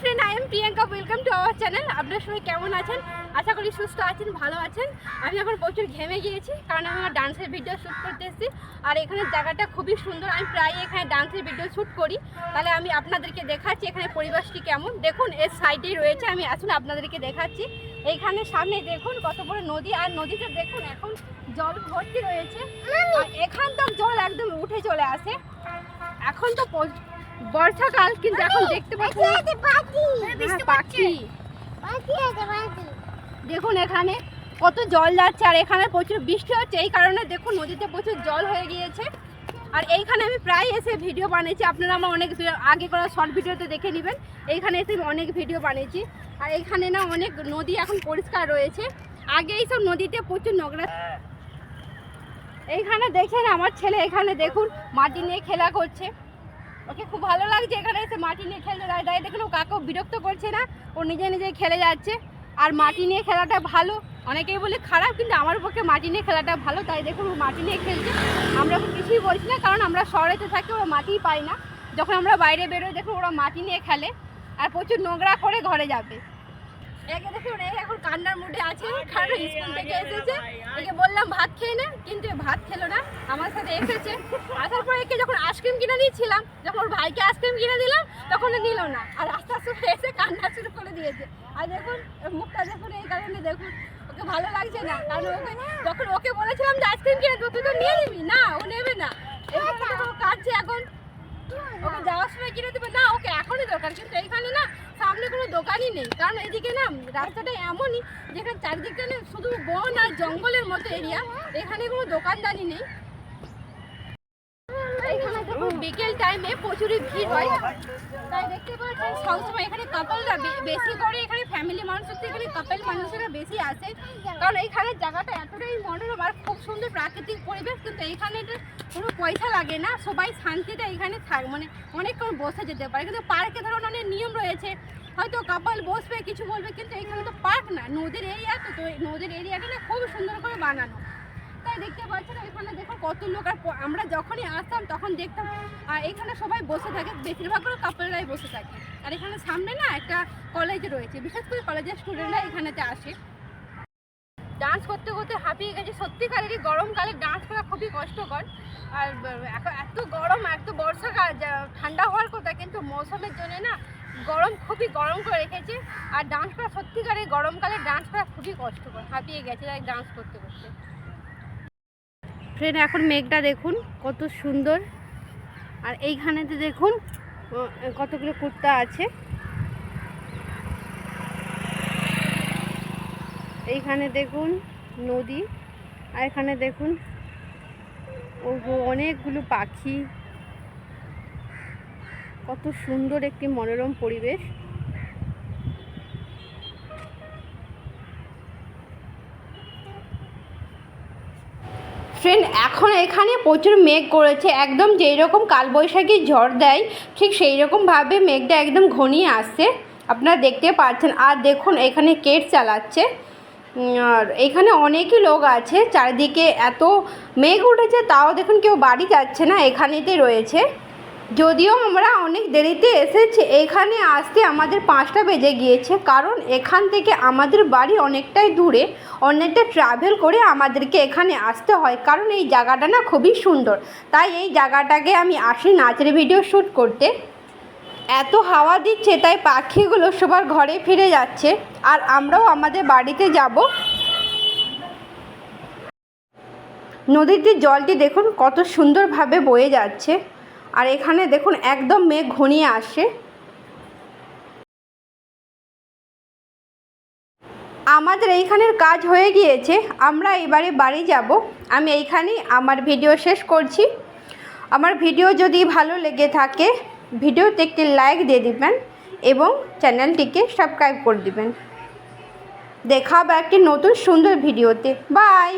Friend I am Priyanka welcome to our channel আপনার সবাই কেমন আছেন? আশা করি সুস্থ আছেন, ভালো আছেন। আমি এখন প্রচুর ঘেমে গিয়েছি, কারণ আমি আমার ডান্সের ভিডিও শ্যুট করতে এসেছি। আর এখানে জায়গাটা খুবই সুন্দর। আমি প্রায় এখানে ডান্সের ভিডিও শ্যুট করি। তাহলে আমি আপনাদেরকে দেখাচ্ছি এখানে পরিবেশটি কেমন। দেখুন, এর সাইডেই রয়েছে, আমি আসুন আপনাদেরকে দেখাচ্ছি। এইখানে সামনে দেখুন, কত বড় নদী। আর নদীতে দেখুন, এখন জল ভর্তি রয়েছে। এখান তো জল একদম উঠে চলে আসে। এখন তো বর্ষাকাল কিন্তু এখন দেখতে পাচ্ছি। হ্যাঁ, পাখি। দেখুন এখানে কত জল যাচ্ছে আর এখানে প্রচুর বৃষ্টি হচ্ছে এই কারণে দেখুন নদীতে প্রচুর জল হয়ে গিয়েছে। আর এইখানে আমি প্রায় এসে ভিডিও বানিয়েছি আপনারা আমার অনেক আগে করা শর্ট ভিডিওতে দেখে নেবেন। এইখানে এসে আমি অনেক ভিডিও বানিয়েছি। আর এইখানে না অনেক নদী এখন পরিষ্কার রয়েছে। আগে এইসব নদীতে প্রচুর নোংরা এইখানে দেখছেন আমার ছেলে এখানে দেখুন মাটি নিয়ে খেলা করছে। ওকে খুব ভালো লাগছে এখানে এসে মাটি নিয়ে খেলতে। দাঁড়িয়ে দাঁড়িয়ে দেখুন, ও কাকেও বিরক্ত করছে না। ও নিজে নিজে খেলে যাচ্ছে। আর মাটি নিয়ে খেলাটা ভালো। অনেকেই বলে খারাপ, কিন্তু আমার পক্ষে মাটি নিয়ে খেলাটা ভালো। তাই দেখুন, ও মাটি নিয়ে খেলছে। আমরা ওকে কিছুই বলছি না, কারণ আমরা শহরেতে থাকি, ওরা মাটিই পাই না। যখন আমরা বাইরে বেরোই, দেখুন, ওরা মাটি নিয়ে খেলে। আর প্রচুর নোংরা করে ঘরে যাবে। একে দেখুন এই এখন কান্নার মুডে আছে। কারণ স্কুল থেকে এসেছে। একে বললাম ভাত খেয়ে না। কিন্তু ভাত খেলো না আমার সাথে এসেছে। আসার পরে একে যখন আইসক্রিম কিনে দিয়েছিলাম যখন ওর ভাইকে আইসক্রিম কিনে দিলাম তখন নিল না। আর আস্তে আস্তে এসে কান্না শুরু করে দিয়েছে। আর দেখুন মুখটা দেখুন এই কারণে দেখুন ওকে ভালো লাগছে না। কারণ ওকে যখন ওকে বলেছিলাম যে আইসক্রিম কিনে দেবো তুই তো নিয়ে নিবি। না ও নেবে না। কাঁদছে এখন ওকে যাওয়ার সময় কিনে দেবে। না এখনই দরকার, কিন্তু এইখানে না সামনে কোনো দোকানই নেই। কারণ এদিকে না রাস্তাটা এমনই, যেখানে চারিদিকটা শুধু বন আর জঙ্গলের মতো এরিয়া এখানে কোনো দোকানদারি নেই। বিকেল টাইমে প্রচুরই ভিড় হয়। তাই দেখতে পাচ্ছেন সবসময় এখানে কাপলরা বেশি করে এখানে ফ্যামিলি মানুষের থেকে এখানে কাপল মানুষেরা বেশি আসে। কারণ এইখানে জায়গাটা এতটাই মনোরম আর খুব সুন্দর প্রাকৃতিক পরিবেশ, কিন্তু এইখানে কোনো পয়সা লাগে না, সবাই শান্তিতে এখানে থাক মানে অনেকক্ষণ বসে যেতে পারে। কিন্তু পার্কে ধরুন অনেক নিয়ম রয়েছে, হয়তো কাপল বসবে, কিছু বলবে, কিন্তু এখানে তো পার্ক না, নদীর এরিয়া তো তো নদীর এরিয়াটা না খুব সুন্দর করে বানানো। তাই দেখতে পাচ্ছেন, এখানে দেখুন কত লোক। আর আমরা যখনই আসতাম, তখন দেখতাম আর এখানে সবাই বসে থাকে বেশিরভাগ করে কাপলরাই বসে থাকে। আর এখানে সামনে না একটা কলেজ রয়েছে, বিশেষ করে কলেজের স্টুডেন্টরা এখানেতে আসে। ডান্স করতে করতে হাঁপিয়ে গেছে। সত্যিকারেরই গরমকালে ডান্স করা খুবই কষ্টকর। আর এত গরম, এত বর্ষাকাল ঠান্ডা হওয়ার কথা, কিন্তু মৌসুমের জন্য না গরম খুবই গরম করে রেখেছে। আর ডান্স করা সত্যিকারের গরমকালে ডান্স করা খুবই কষ্টকর, হাঁপিয়ে গেছে ডান্স করতে করতে। ফ্রেন্ড এখন মেঘটা দেখুন, কত সুন্দর। আর এইখানেতে দেখুন কতগুলো কুর্তা আছে। এইখানে দেখুন, নদী। আর এখানে দেখুন অনেকগুলো পাখি। কত সুন্দর একটি মনোরম পরিবেশ। ফ্রেন্ড এখন এখানে প্রচুর মেঘ করেছে। একদম যেই রকম কালবৈশাখী ঝড় দেয়, ঠিক সেই রকমভাবে মেঘটা একদম ঘনিয়ে আসছে। আপনারা দেখতে পাচ্ছেন। আর দেখুন, এখানে কেট চালাচ্ছে। আর এখানে অনেকই লোক আছে। চারিদিকে এত মেঘ উঠেছে, তাও দেখুন কেউ বাড়ি যাচ্ছে না। এখানেতে রয়েছে। যদিও আমরা অনেক দেরিতে এসেছি, এখানে আসতে আমাদের পাঁচটা বেজে গিয়েছে। কারণ এখান থেকে আমাদের বাড়ি অনেকটাই দূরে, অনেকটা ট্রাভেল করে আমাদেরকে এখানে আসতে হয়। কারণ এই জায়গাটা না খুবই সুন্দর। তাই এই জায়গাটাকে আমি আসি নাচের ভিডিও শ্যুট করতে। এত হাওয়া দিচ্ছে, তাই পাখিগুলো সবার ঘরে ফিরে যাচ্ছে। আর আমরাও আমাদের বাড়িতে যাব। নদীতে জলটি দেখুন, কত সুন্দরভাবে বয়ে যাচ্ছে। আর এখানে দেখুন একদম মেঘ ঘনিয়ে আসে। আমাদের এইখানের কাজ হয়ে গিয়েছে, আমরা এবারে বাড়ি যাব। আমি এইখানেই আমার ভিডিও শেষ করছি। আমার ভিডিও যদি ভালো লেগে থাকে, ভিডিওতে একটি লাইক দিয়ে দিবেন এবং চ্যানেলটিকে সাবস্ক্রাইব করে দিবেন। দেখা হবে একটি নতুন সুন্দর ভিডিওতে। বাই!